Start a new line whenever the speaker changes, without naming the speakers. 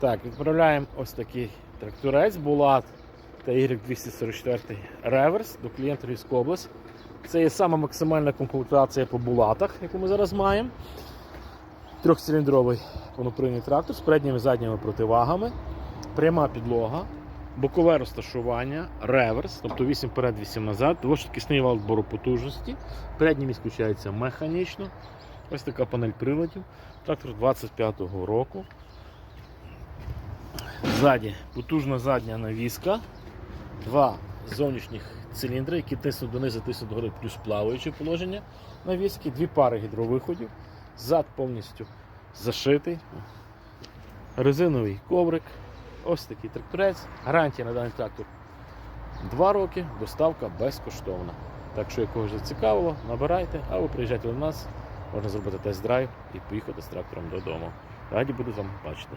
Так, відправляємо ось такий тракторець Булат TY244 реверс до клієнта Львівської області. Це є сама максимальна комплектація по булатах, яку ми зараз маємо. Трьохциліндровий повнопривідний трактор з передніми і задніми противагами, пряма підлога, бокове розташування, реверс, тобто 8 вперед, 8 назад, двошвидкісний вал збору потужності. Передній міст включається механічно. Ось така панель приладів. Трактор 25-го року. Ззаді потужна задня навіска, два зовнішніх циліндри, які тиснуть донизу, тиснуть догори, плюс плаваюче положення навіски, дві пари гідровиходів, зад повністю зашитий, резиновий коврик, ось такий тракторець. Гарантія на даний трактор 2 роки, доставка безкоштовна. Так що, якогось зацікавило, набирайте, або приїжджайте до нас, можна зробити тест-драйв і поїхати з трактором додому. Раді буду вам бачити.